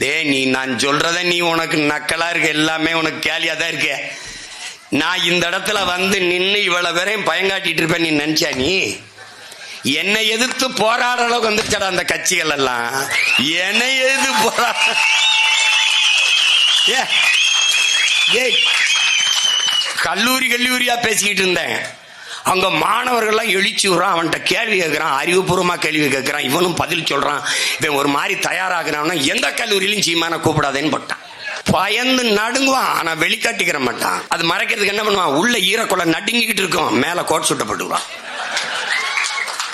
டேய் நீ நான் சொல்றத நீ உனக்கு நக்கலா இருக்க எல்லாமே உனக்கு கேலியா தான் இருக்க. நான் இந்த இடத்துல வந்து நின்று இவ்வளவு பேரையும் பயங்காட்டிட்டு இருப்பேன் நீ நினைச்சா நீ? என்னை எதிர்த்து போராடுற அளவுக்கு வந்துருச்சடா அந்த கட்சிகள் எல்லாம். என்னை எதிர்த்து போராட ஏ, ஏய், கல்லூரி கல்லூரியா பேசிக்கிட்டு இருந்தேன். அங்க மாணவர்கள்லாம் எழுச்சி விடுறான் அவன்கிட்ட கேள்வி கேட்கிறான் அறிவுபூர்வமா கேள்வி கேட்கிறான் இவனும் பதில் சொல்றான் இவன் ஒரு மாதிரி தயாராகிறான்னா எந்த கல்லூரியிலும் சீமான கூப்பிடாதேன்னு போட்டான். பயந்து நடுங்குவான் ஆனா வெளிக்காட்டிக்கிற மாட்டான். அது மறைக்கிறதுக்கு என்ன பண்ணுவான்? உள்ள ஈரக்குள்ள நடுங்கிக்கிட்டு இருக்கும். மேல கோட் சுட்டப்பட்டுவான்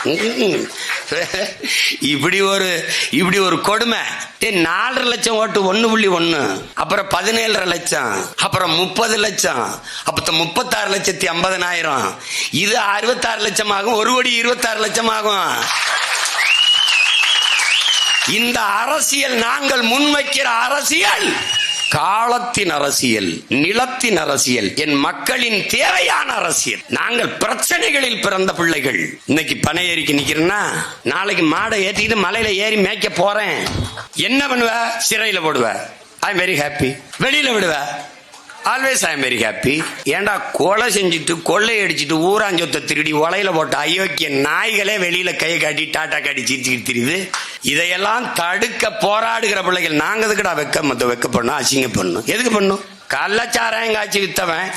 இப்படி ஒரு இப்படி ஒரு கொடுமை. நாலரை லட்சம் ஓட்டு ஒன்னு புள்ளி ஒன்னு அப்புறம் பதினேழரை லட்சம். அப்புறம் முப்பது லட்சம். அப்ப முப்பத்தாறு லட்சத்தி ஐம்பதனாயிரம். இது அறுபத்தாறு லட்சம் ஆகும் ஒரு கோடி இருபத்தாறு லட்சம் ஆகும் இந்த அரசியல் நாங்கள் முன்வைக்கிற அரசியல். காலத்தின் அரசியல் நிலத்தின் அரசியல் என் மக்களின் தேவையான அரசியல். நாங்கள் பிரச்சனைகளில் பிறந்த பிள்ளைகள். இன்னைக்கு பனை ஏறிக்கு நிக்கிறேன்னா நாளைக்கு மாடை ஏற்றிக்கிட்டு மலையில ஏறி மேய்க்க போறேன். என்ன பண்ணுவ? சிறையில போடுவ. ஐ வெரி ஹாப்பி வெளியில விடுவ. Always I am very happy ஏன்டா கொலை செஞ்சுட்டு கொள்ளை அடிச்சுட்டு ஊராஞ்சொத்தை திருடி உலையில போட்ட அயோக்கிய நாய்களே வெளியில கையை காட்டி டாட்டா காட்டி சிரிச்சுக்கிட்டு தெரியுது. இதையெல்லாம் தடுக்க போராடுகிற பிள்ளைகள் நாங்க எதுக்குடா வெக்க மத்த வெக்க பண்ணோம் அசிங்க பண்ணும். எதுக்கு பண்ணும்? கள்ளச்சாராயம் காய்ச்சி வித்தவன்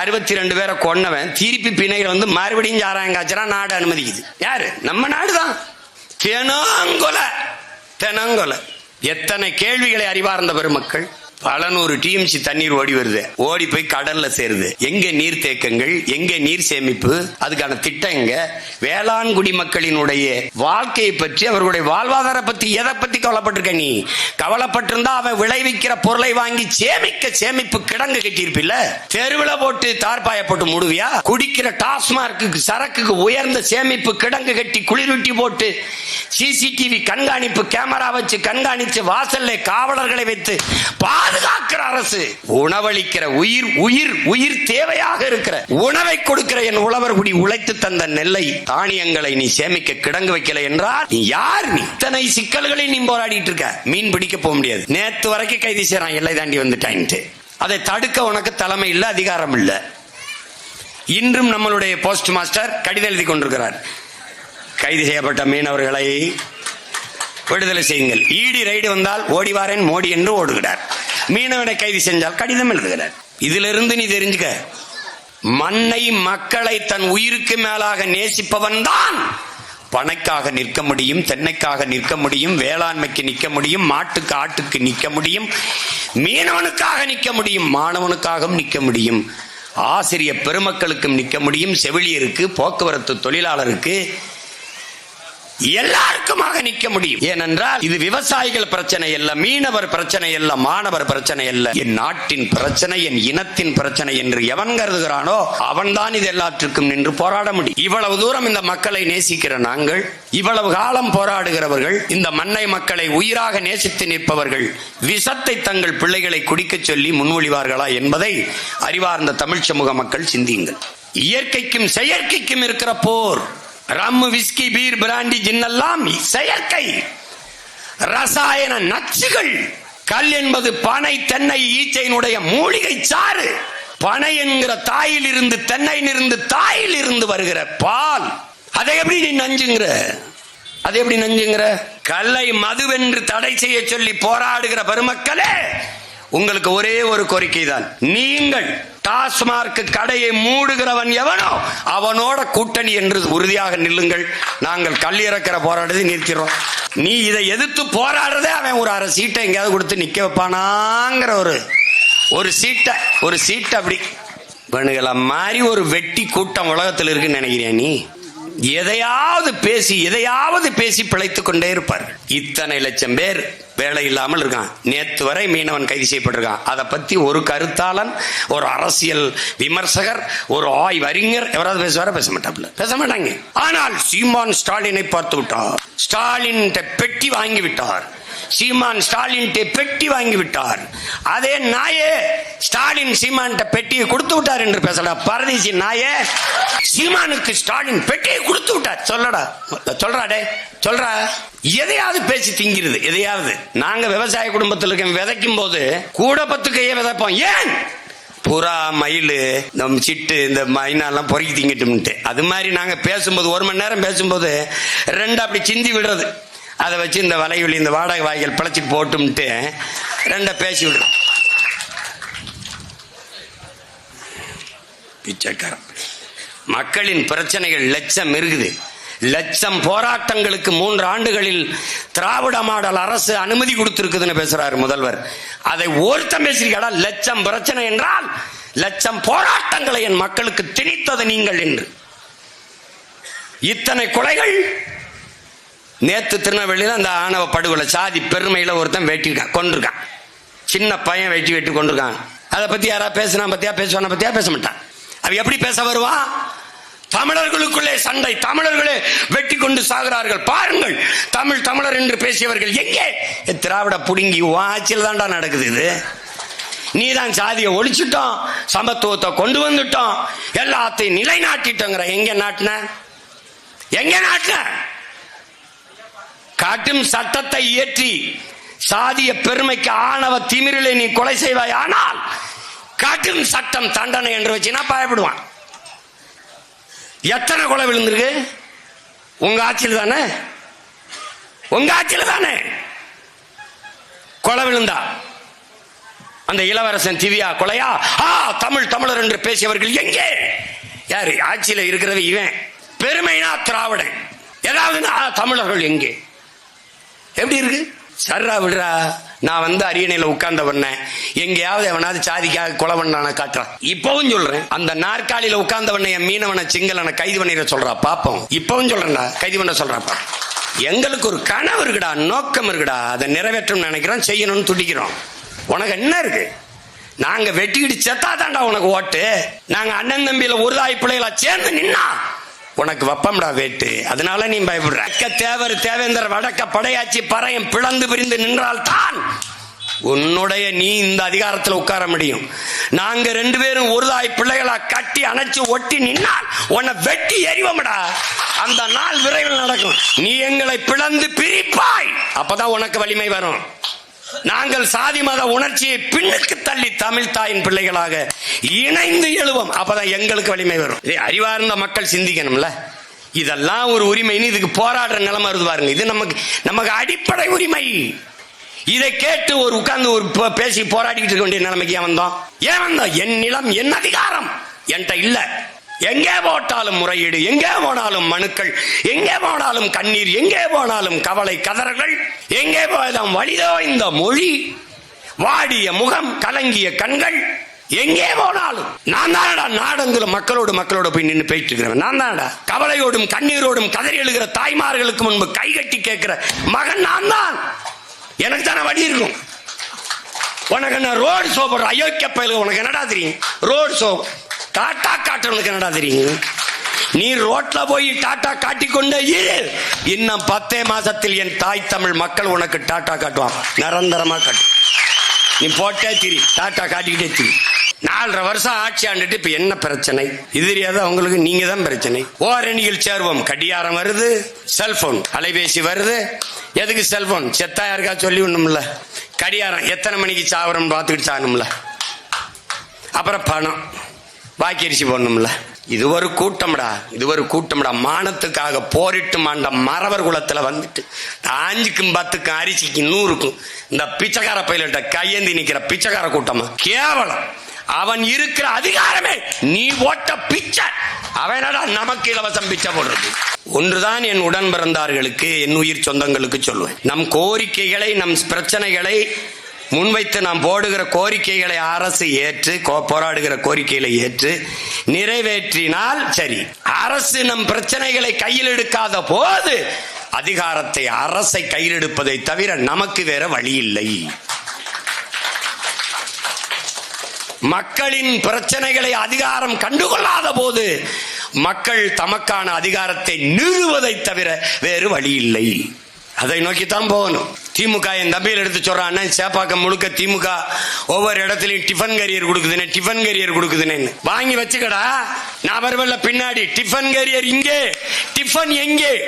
அறுபத்தி ரெண்டு பேரை கொன்னவன் திருப்பி பிணைகள் வந்து மறுபடியும் சாராயம் காய்ச்சறா நாடு அனுமதிக்குது. யாரு? நம்ம நாடுதான். தெனங்கொலை தெனங்கொலை. எத்தனை கேள்விகளை அறிவார்ந்த பெருமக்கள்? பல நூறு டிஎம்சி தண்ணீர் ஓடி வருது. ஓடி போய் கடல்ல சேருது. எங்க நீர் தேக்கங்கள் எங்க நீர் சேமிப்பு அதுக்கான திட்டம் எங்க? வேளாண் குடிமக்களினுடைய வாழ்க்கையை பற்றி அவர்களுடைய வாழ்வாதார பத்தி எதை பத்தி கவலைப்பட்டிருக்க நீ? கவலைப்பட்டிருந்தா அவன் விளைவிக்கிற பொருளை வாங்கி சேமிக்க சேமிப்பு கிடங்கு கட்டியிருப்பில்ல? தெருவில் போட்டு தார்பாய போட்டு மூடுவியா? குடிக்கிற டாஸ்மார்க்கு சரக்குக்கு உயர்ந்த சேமிப்பு கிடங்கு கட்டி குளிரூட்டி போட்டு சிசிடிவி கண்காணிப்பு கேமரா வச்சு கண்காணிச்சு வாசல்ல காவலர்களை வைத்து பாதுகாக்கிற அரசு. உணவளிக்கிற உயிர் உயிர் உயிர் தேவையாக இருக்கிற. உணவை கொடுக்கிற என் உழவர் குடி உழைத்து தந்த நெல்லை தானியங்களை நீ சேமிக்க கிடங்கு வைக்கல என்றால் நீ யார் நீ? இத்தனை சிக்கல்களை நீ போராடிட்டு இருக்க. மீன் பிடிக்க போக முடியாது. நேத்து வரைக்கும் கைது செய்யறான். எல்லை தாண்டி வந்துட்டான்ட்டு. அதை தடுக்க உனக்கு தலைமை இல்லை அதிகாரம் இல்லை. இன்றும் நம்மளுடைய போஸ்ட் மாஸ்டர் கடிதம் எழுதி கொண்டிருக்கிறார். கைது செய்யப்பட்ட மீனவர்களை விடுதலை செய்யுங்கள். ஈடி ரைடு வந்தால் ஓடிவாரேன் மோடி என்று ஓடுகிறார். மீனவனை கைது செஞ்சால் கடிதம் எழுதுகிறார். இதிலிருந்து நீ தெரிஞ்சுக்க மண்ணை மக்களை தன் உயிருக்கு மேலாக நேசிப்பவன் தான். பனைக்காக நிற்க முடியும் தென்னைக்காக நிற்க முடியும் வேளாண்மைக்கு நிற்க முடியும் மாட்டுக்கு ஆட்டுக்கு நிற்க முடியும் மீனவனுக்காக நிற்க முடியும் மாணவனுக்காகவும் நிற்க முடியும். ஆசிரிய பெருமக்களுக்கும் நிற்க முடியும் செவிலியருக்கு போக்குவரத்து தொழிலாளருக்கு எல்லாருக்குமாக நிற்க முடியும். ஏனென்றால் இது விவசாயிகள் பிரச்சனை அல்ல மீனவர் பிரச்சனை அல்ல மாணவர் பிரச்சனை அல்ல. என் நாட்டின் பிரச்சனை என் இனத்தின் பிரச்சனை என்று எவன் கருதுகிறானோ அவன்தான் இது எல்லாற்றுக்கும் நின்று போராட முடியும். இவ்வளவு தூரம் இந்த மக்களை நேசிக்கிற நாங்கள் இவ்வளவு காலம் போராடுகிறவர்கள் இந்த மண்ணை மக்களை உயிராக நேசித்து நிற்பவர்கள் விஷத்தை தங்கள் பிள்ளைகளை குடிக்கச் சொல்லி முன்மொழிவார்களா என்பதை அறிவார்ந்த தமிழ் சமூக மக்கள் சிந்தியுங்கள். இயற்கைக்கும் செயற்கைக்கும் இருக்கிற போர். ரம்மு விஸ்கி பீர் பிராண்டி ஜின்னெல்லாம் செயற்கை. ரசாயன நச்சுகள். கல் என்பது பனை தென்னை ஈச்சையினுடைய மூலிகை சாறு. பனை என்கிற தாயில் இருந்து தென்னையில் இருந்து தாயில் இருந்து வருகிற பால். அதை எப்படி நீ நஞ்சுங்கிற? அது எப்படி நஞ்சுங்கிற? கல்லை மதுவென்று தடை செய்ய சொல்லி போராடுகிற பெருமக்களே உங்களுக்கு ஒரே ஒரு கோரிக்கை தான் நீங்கள் டாஸ்மார்க் கடையை மூடுகிறவன் எவனோ அவனோட கூட்டணி என்று உறுதியாக நில்லுங்கள். நாங்கள் கல் இறக்கிற போராட்டத்தை நிற்கிறோம் நீ இதை எதிர்த்து போராடுறதே அவன் ஒரு அரை சீட்டை எங்கேயாவது கொடுத்து நிக்க வைப்பானாங்கிற ஒரு ஒரு சீட்டை ஒரு சீட்டை அப்படி. பண்ணுகளை மாதிரி ஒரு வெட்டி கூட்டம் உலகத்தில் இருக்குன்னு நினைக்கிறியா நீ? எதையாவது பேசி எதையாவது பேசி பிழைத்துக் கொண்டே இருப்பார். இத்தனை லட்சம் பேர் வேலை இல்லாமல் இருக்கான். நேற்று வரை மீனவன் கைது செய்யப்பட்டிருக்கான். அதை பத்தி ஒரு கருத்தாளன் ஒரு அரசியல் விமர்சகர் ஒரு ஆய்வறிஞர் எவராவது பேசுவாரா பேச மாட்டாப்ல பேச மாட்டாங்க. ஆனால் சீமான் ஸ்டாலினை பார்த்து விட்டார். ஸ்டாலின் பெட்டி வாங்கி விட்டார். சீமான் ஸ்டாலின் பெட்டி வாங்கி விட்டார் அதே நாயே ஸ்டாலின் சீமான் பெட்டியை கொடுத்து விட்டார் என்று பேசடா பரதேசி நாயே சீமானுக்கு ஸ்டாலின் பெட்டியை கொடுத்து விட்டார். சொல்லடா சொல்றாடே சொல்றா. எதையாவது பேசி திங்கிறது எதையாவது. நாங்க விவசாய குடும்பத்தில் இருக்க விதைக்கும் போது கூட பத்து கையை விதைப்போம்? ஏன்? புறா மயில் நம் சிட்டு இந்த மைனாலாம் பொறுக்கி திங்கிட்டும்ட்டு அது மாதிரி நாங்கள் பேசும்போது ஒரு மணி நேரம் பேசும்போது ரெண்டு அப்படி சிந்தி விடுறது. அதை வச்சு இந்த வலைவெளி இந்த வாடகை வாய்கள் பிழைச்சிட்டு போட்டும்ட்டு ரெண்ட பேசி விடுறோம் பிச்சைக்காரன். மக்களின் பிரச்சனைகள் லட்சம் இருக்குது. லட்சம் போராட்டங்களுக்கு மூன்று ஆண்டுகளில் திராவிட மாடல் அரசு அனுமதி கொடுத்திருக்குதுன்னு பேசுறாரு முதல்வர். அதை ஒருத்தம் பேசுறீங்களா லட்சம் பிரச்சனை என்றால் லட்சம் போராட்டங்களை என் மக்களுக்கு திணித்தது நீங்கள் என்று. இத்தனை கொலைகள் நேத்து திருநெல்வேலியில் அந்த ஆணவ படுகொலை சாதி பெருமையில் ஒருத்தன் வெட்டிருக்கான் கொண்டிருக்கான் சின்ன பையன் வெட்டி வெட்டி கொண்டிருக்கான் அதை பற்றி யாராவது பேசினா பத்தியா பேசுவானா பத்தியா பேச மாட்டான். அவன் எப்படி பேச வருவான் தமிழர்களுக்குள்ளே சண்டை தமிழர்களே வெட்டி கொண்டு சாகிறார்கள். பாருங்கள் தமிழ் தமிழர் என்று பேசியவர்கள் எங்கே? திராவிட புடுங்கி வாச்சில் தான்டா நடக்குது இது. நீதான் சாதியை ஒழிச்சிட்டோம் சமத்துவத்தை கொண்டு வந்துட்டோம் எல்லாத்தையும் நிலைநாட்டிட்டோங்கிற எங்க நாட்டின? எங்க நாட்டின? காட்டும் சட்டத்தை இயற்றி சாதிய பெருமைக்கு ஆணவ திமிரிலே நீ கொலை செய்வாய். ஆனால் காட்டும் சட்டம் தண்டனை என்று வச்சுனா பயப்படுவான்? எத்தனை கொலை விழுந்திருக்கு? உங்க ஆட்சியில் தானே? உங்க ஆட்சியில் தானே? கொலை விழுந்தா? அந்த இளவரசன் திவ்யா கொலையா? ஆ தமிழ் தமிழர் என்று பேசியவர்கள் எங்கே? யாரு? ஆட்சியில் இருக்கிறது இவன். பெருமைனா திராவிடன். ஏதாவது தமிழர்கள் எங்கே? எப்படி இருக்கு? சர்ரா விடுறா. நான் வந்து அரியணையில உட்கார்ந்த பண்ணேன் எங்கேயாவது எவனாவது சாதிக்காக கொலை பண்ணான காட்டுறான் இப்பவும் சொல்றேன். அந்த நாற்காலியில உட்கார்ந்த என் மீனவனை சிங்களனை கைது பண்ணிட சொல்றா. பாப்போம். இப்பவும் சொல்றேன்டா. கைது பண்ண சொல்றாப்பா எங்களுக்கு ஒரு கனவு இருக்குடா நோக்கம் இருக்குடா. அதை நிறைவேற்றணும்னு நினைக்கிறோம் செய்யணும்னு துடிக்கிறோம். உனக்கு என்ன இருக்கு? நாங்க வெட்டிக்கிட்டு செத்தாதான்டா உனக்கு ஓட்டு. நாங்க அண்ணன் தம்பியில ஒரு தாய் பிள்ளைகளா சேர்ந்து நின்னா. உனக்கு வப்பம்டா வேட்டு. அதனால நீ பயப்படுற. அக்க தேவர் தேவேந்தர் வடக்க படையாச்சி பறையும் பிளந்து பிரிந்து நின்றால் தான் உன்னுடைய நீ இந்த அதிகாரத்தில் உட்கார முடியும். நாங்க ரெண்டு பேரும் ஒரு தாய் பிள்ளைகளா கட்டி அணைச்சு ஒட்டி நின்னால் உன்னை வெட்டி எறிவோம்டா. அந்த நாள் விரைவில் நடக்கும். நீ எங்களை பிளந்து பிரிப்பாய். அப்பதான் உனக்கு வலிமை வரும். நாங்கள் சாதி மத உணர்ச்சியை பின்னுக்கு தள்ளி தமிழ் தாயின் பிள்ளைகளாக இணைந்து எழுவோம். அப்பதான் எங்களுக்கு வலிமை வரும். இதே அறிவார்ந்த மக்கள் சிந்திக்கணும்ல? இதெல்லாம் ஒரு உரிமைன்னு இதுக்கு போராடுற நிலைமை வருது பாருங்க. இது நமக்கு நமக்கு அடிப்படை உரிமை. இதை கேட்டு ஒரு உட்கார்ந்து ஒரு பேசி போராடிக்கிட்டு இருக்க வேண்டிய நிலைமைக்கு ஏன் வந்தோம்? ஏன் வந்தோம்? என் நிலம் என் அதிகாரம். என்கிட்ட இல்ல. எங்கே போட்டாலும் முறையீடு எங்கே போனாலும் மனுக்கள் எங்கே போனாலும் கண்ணீர் எங்கே போனாலும் கவலை கதறல்கள் எங்கே போயதாம் வழிதோ இந்த மொழி. வாடிய முகம் கலங்கிய கண்கள் எங்கே போனாலும். நான் தானடா நாடங்குல மக்களோடு மக்களோட போய் நின்று பேசிட்டு நான் தானடா கவலையோடும் கண்ணீரோடும் கதறி எழுகிற தாய்மார்களுக்கு முன்பு கைகட்டி கேட்கிற மகன் நான் தான். எனக்கு தானே வழி இருக்கும். உனக்கு என்ன ரோடு சோபர் அயோக்கிய பயலுக்கு உனக்கு என்னடா தெரியும்? ரோடு ஷோ டாட்டா காட்டுறவனுக்கு என்னடா தெரியும் நீ ரோட்ல போய் டாட்டா காட்டிக்கொண்டே இரு. இன்னும் பத்தே மாசத்தில் என் தாய் தமிழ் மக்கள் உனக்கு டாட்டா காட்டுவான் நிரந்தரமா காட்டு. நீ போட்டே திரி. டாட்டா காட்டிக்கிட்டே திரி. நாலரை வருஷம் ஆட்சி ஆண்டுட்டு இப்ப என்ன பிரச்சனை? இது தெரியாத அவங்களுக்கு நீங்க தான் பிரச்சனை. ஓரணியில் சேர்வோம். கடியாரம் வருது செல்போன் அலைபேசி வருது. எதுக்கு செல்போன் செத்தா யாருக்கா சொல்லி ஒண்ணும்ல கடியாரம் எத்தனை மணிக்கு சாவரம் பார்த்துக்கிட்டு சாகணும்ல? அப்புறம் பணம். வாக்கரிசி போடணும்ல. இது ஒரு கூட்டம்டா இது ஒரு கூட்டம்டா. மானத்துக்காக போரிட்டு மாண்ட மறவர் குலத்தில் வந்துட்டு அஞ்சுக்கும் பத்துக்கும் அரிசிக்கும் நூறுக்கும் இந்த பிச்சைக்கார பயிலிட்ட கையேந்தி நிக்கிற பிச்சைக்கார கூட்டமா? கேவலம். அவன் இருக்கிற அதிகாரமே நீ ஓட்ட பிச்சை. அவனடா நமக்கு இலவசம் பிச்சை போடுறது? ஒன்றுதான் என் உடன் பிறந்தார்களுக்கு என் உயிர் சொந்தங்களுக்கு சொல்லுவேன். நம் கோரிக்கைகளை நம் பிரச்சனைகளை முன்வைத்து நாம் போடுகிற கோரிக்கைகளை அரசு ஏற்று கோ- போராடுகிற கோரிக்கைகளை ஏற்று நிறைவேற்றினால் சரி. அரசு நம் பிரச்சனைகளை கையில் எடுக்காத போது அதிகாரத்தை அரசை கையில் எடுப்பதை தவிர நமக்கு வேற வழி இல்லை. மக்களின் பிரச்சனைகளை அதிகாரம் கண்டுகொள்ளாத போது மக்கள் தமக்கான அதிகாரத்தை நிறுவதை தவிர வேறு வழி இல்லை. அதை நோக்கித்தான் போகணும். திமுக என் தம்பியில் எடுத்து சொல்றான் சேப்பாக்கம் முழுக்க திமுக ஒவ்வொரு இடத்துலயும் டிஃபன் கரியர் கொடுக்குதுன்னு டிஃபன் கரியர் கொடுக்குதுன்னு. வாங்கி வச்சுக்கடா. நான் வருவல்ல பின்னாடி. டிஃபன் கரியர் இங்கே டிஃபன் எங்கே?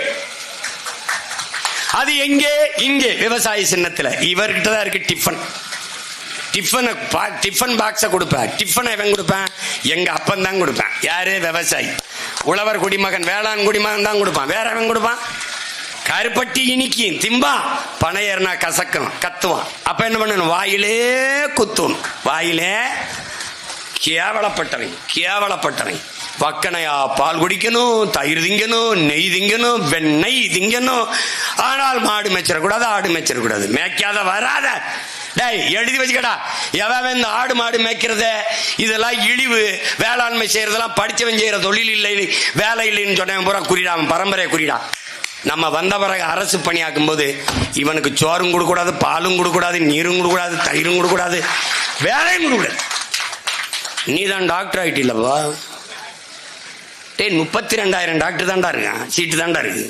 அது எங்கே? இங்கே. விவசாய சின்னத்தில். இவர்கிட்ட தான் இருக்கு டிஃபன். டிஃபனை பா- டிஃபன் பாக்ஸை கொடுப்பேன். டிஃபனை எவன் கொடுப்பேன்? எங்கள் அப்பன் தான் கொடுப்பேன். யாரு? விவசாயி. உழவர் குடிமகன் வேளாண் குடிமகன் தான் கொடுப்பான். வேற எவன் கொடுப்பான்? கருப்பட்டி இனிக்கும் திம்பா. பனையர்னா கசக்கும் கத்துவான். அப்ப என்ன பண்ணணும்? வாயிலே குத்தும் வாயிலே கேவலப்பட்டவன் கேவலப்பட்டவன் வக்கனையா பால் குடிக்கணும் தயிர் திங்கணும் நெய் திங்கணும் வெண்ணெய் திங்கணும். ஆனால் மாடு மேய்ச்சிடக்கூடாது ஆடு மேய்ச்சிடக்கூடாது. மேய்க்காத வராத. டேய் எழுதி வச்சுக்கடா. எவன் இந்த ஆடு மாடு மேய்க்கிறத? இதெல்லாம் இழிவு. வேளாண்மை செய்யறதெல்லாம் படிச்சவன் செய்யற தொழில் இல்லை வேலை இல்லைன்னு சொன்னவன் பூரா குறிடா பரம்பரையை குறிடா நம்ம வந்த பிறகு அரசு பணியாக்கும் போது இவனுக்கு சோறும் கொடுக்கூடாது பாலும் கொடுக்கூடாது நீரும் கொடுக்கூடாது தயிரும் கொடுக்கூடாது வேலையும் கொடுக்கூடாது நீ தான் டாக்டர் ஆகிட்டில்லப்பா டேய் முப்பத்தி ரெண்டாயிரம் டாக்டர் தாண்டா இருக்கான். சீட்டு தாண்டா இருக்கு.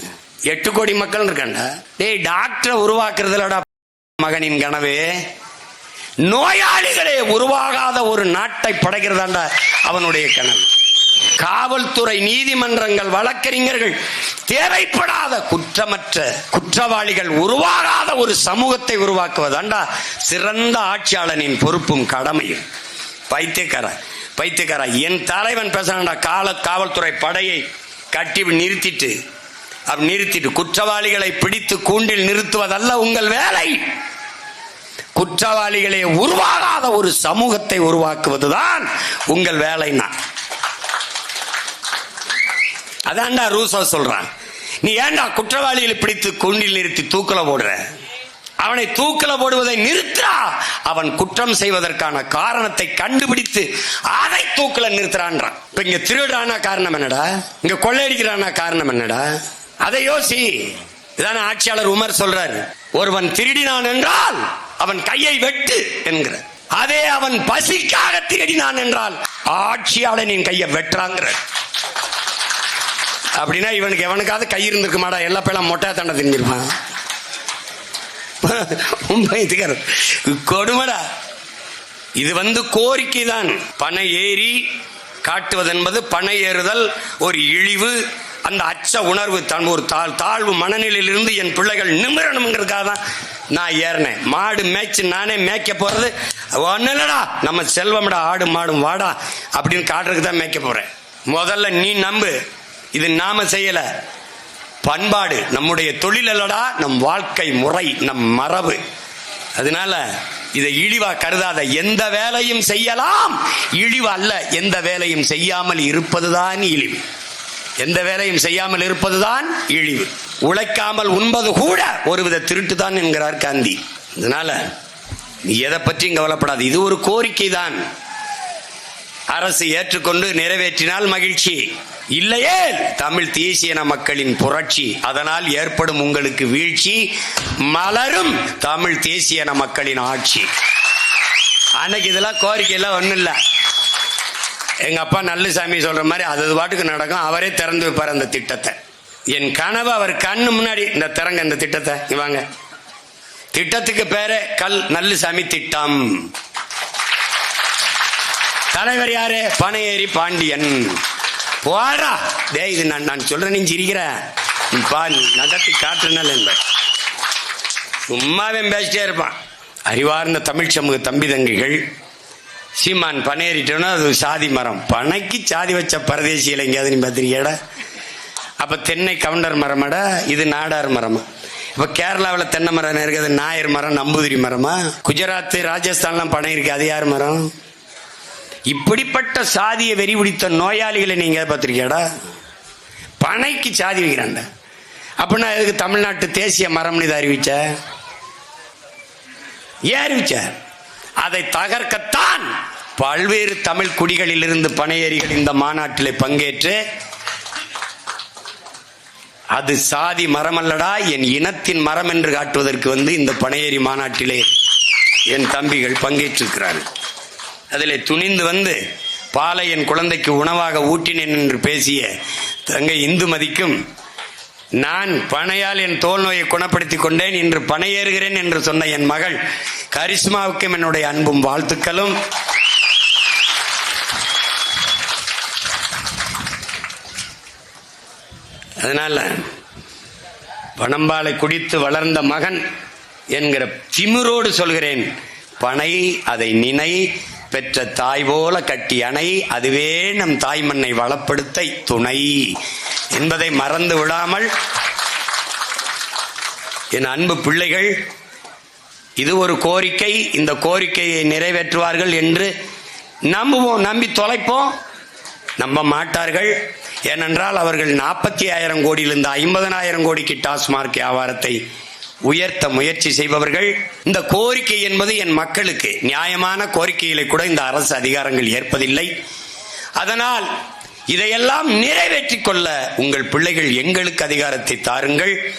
எட்டு கோடி மக்கள் இருக்காண்டா டேய் டாக்டரை உருவாக்குறதுலடா மகனின் கனவு. நோயாளிகளே உருவாகாத ஒரு நாட்டை படைக்கிறதாண்டா அவனுடைய கனவு. காவல்துறை நீதிமன்றங்கள் வழக்கறிஞர்கள் தேவைப்படாத குற்றமற்ற குற்றவாளிகள் உருவாகாத ஒரு சமூகத்தை உருவாக்குவதாண்டா சிறந்த ஆட்சியாளனின் பொறுப்பும் கடமையும். பைத்தியக்கார பைத்தியக்கார என் தலைவன் பேசுறான்டா கால காவல்துறை படையை கட்டி நிறுத்திட்டு அப்படி நிறுத்திட்டு குற்றவாளிகளை பிடித்து கூண்டில் நிறுத்துவதல்ல உங்கள் வேலை. குற்றவாளிகளே உருவாகாத ஒரு சமூகத்தை உருவாக்குவதுதான் உங்கள் வேலைன்னா. அதான்டா ரூசோ சொல்றான். நீ ஏன்டா குற்றவாளிகளை பிடித்து கூண்டில் நிறுத்தி தூக்கல போடுற? அவனை தூக்கல போடுவதை நிறுத்தா அவன் குற்றம் செய்வதற்கான காரணத்தை கண்டுபிடித்து அதை தூக்கல நிறுத்துறான்றான். இப்ப இங்க திருடுறானா காரணம் என்னடா? இங்க கொள்ளையடிக்கிறானா காரணம் என்னடா? அதை யோசி. இதான ஆட்சியாளர் உமர் சொல்றாரு. ஒருவன் திருடினான் என்றால் அவன் கையை வெட்டு என்கிற. அதே அவன் பசிக்காக திருடினான் என்றால் ஆட்சியாளனின் கையை வெட்டுறாங்கிற. அப்படின்னா இவனுக்கு எவனுக்காவது கை இருந்திருக்குமாடா? எல்லா பேலாம் மொட்டை தண்டை திங்கிருப்பான் மும்பைத்துக்கார கொடுமடா. இது வந்து கோரிக்கை தான் பனை ஏறி காட்டுவதென்பது பனை ஏறுதல் ஒரு இழிவு அந்த அச்ச உணர்வு தன் ஒரு தாழ் தாழ்வு மனநிலையிலிருந்து என் பிள்ளைகள் நிமிரணுங்கிறதுக்காக தான் நான் ஏறினேன். மாடு மேய்ச்சி நானே மேய்க்க போறது. ஒன்றும் இல்லடா. நம்ம செல்வம்டா ஆடு மாடும் வாடா அப்படின்னு காட்டுறதுக்கு தான் மேய்க்க போறேன். முதல்ல நீ நம்பு. இது நாம செய்யல. பண்பாடு நம்முடைய தொழில் அல்லடா நம் வாழ்க்கை முறை நம் மரபு. அதனால இதை இழிவா கருதாத எந்த வேலையும் செய்யலாம். இழிவு அல்ல எந்த வேலையும் செய்யாமல் இருப்பதுதான் இழிவு. எந்த வேலையும் செய்யாமல் இருப்பதுதான் இழிவு. உழைக்காமல் உண்பது கூட ஒருவித திருட்டு தான் என்கிறார் காந்தி. அதனால நீ எதை பற்றியும் கவலைப்படாது. இது ஒரு கோரிக்கை தான் அரசு ஏற்றுக்கொண்டு நிறைவேற்றினால் மகிழ்ச்சி. இல்லையே? தமிழ் தேசியன மக்களின் புரட்சி. அதனால் ஏற்படும் உங்களுக்கு வீழ்ச்சி. மலரும் தமிழ் தேசியன மக்களின் ஆட்சி. அன்னைக்கு இதெல்லாம் கோரிக்கை எல்லாம் இல்லை. இல்ல எங்க அப்பா நல்லசாமி சொல்ற மாதிரி அது அது பாட்டுக்கு நடக்கும். அவரே திறந்து வைப்பார் அந்த திட்டத்தை. என் கனவு அவர் கண்ணு முன்னாடி இந்த திறங்க இந்த திட்டத்தை. இவாங்க திட்டத்துக்கு பேரு கல் நல்லசாமி திட்டம். தலைவர் யாரு? பனையேறி பாண்டியன். போடா டேய் இது நான் நான் சொல்றேன் நீ சிரிக்கிற. நீ பா நடத்தி காட்டுனால என்ப சும்மாவே பேசிட்டே இருப்பான். அறிவார்ந்த தமிழ் சமூக தம்பி தங்கிகள். சீமான் பனையேறிட்டோன்னா அது சாதி மரம். பனைக்கு சாதி வச்ச பரதேசியில் எங்கேயாவது நீ பார்த்திருக்கியாடா அப்ப தென்னை கவுண்டர் மரமாடா இது நாடார் மரமா? இப்ப கேரளாவில் தென்னை மரம் இருக்குது நாயர் மரம் நம்பூதிரி மரமா? குஜராத் ராஜஸ்தான்லாம் பனை இருக்கு அது யார் மரம்? இப்படிப்பட்ட சாதியை வெறி பிடித்த நோயாளிகளை நீங்க பார்த்திருக்கியாடா பனைக்கு சாதி வைக்கிறாண்ட அப்படின்னா எதுக்கு தமிழ்நாட்டு தேசிய மரம்னு இதை அறிவிச்ச? ஏன் அறிவிச்ச? அதை தகர்க்கத்தான் பல்வேறு தமிழ் குடிகளிலிருந்து பனையேறிகள் இந்த மாநாட்டில் பங்கேற்று அது சாதி மரம் அல்லடா என் இனத்தின் மரம் என்று காட்டுவதற்கு வந்து இந்த பனையேறி மாநாட்டிலே என் தம்பிகள் பங்கேற்றிருக்கிறார்கள். அதில் துணிந்து வந்து பாலை என் குழந்தைக்கு உணவாக ஊட்டினேன் என்று பேசிய தங்கை இந்துமதிக்கும் நான் பனையால் என் தோல் நோயை குணப்படுத்திக் கொண்டேன். இன்று பனையேறுகிறேன் என்று சொன்ன என் மகள் கரிஷ்மாவுக்கும் என்னுடைய அன்பும் வாழ்த்துக்களும். அதனால பணம்பாலை குடித்து வளர்ந்த மகன் என்கிற திமிரோடு சொல்கிறேன் பனை அதை நினை பெற்ற தாய் போல கட்டி அணை அதுவே நம் தாய் மண்ணை வளப்படுத்த துணை என்பதை மறந்து விடாமல் என் அன்பு பிள்ளைகள் இது ஒரு கோரிக்கை இந்த கோரிக்கையை நிறைவேற்றுவார்கள் என்று நம்புவோம் நம்பி தொலைப்போம். நம்ப மாட்டார்கள். ஏனென்றால் அவர்கள் நாற்பத்தி ஆயிரம் கோடியிலிருந்து ஐம்பதனாயிரம் கோடிக்கு டாஸ்மார்க் வியாபாரத்தை உயர்த்த முயற்சி செய்பவர்கள் இந்த கோரிக்கை என்பது என் மக்களுக்கு நியாயமான கோரிக்கைகளை கூட இந்த அரசு அதிகாரங்கள் ஏற்பதில்லை. அதனால் இதையெல்லாம் நிறைவேற்றிக் கொள்ள உங்கள் பிள்ளைகள் எங்களுக்கு அதிகாரத்தை தாருங்கள்.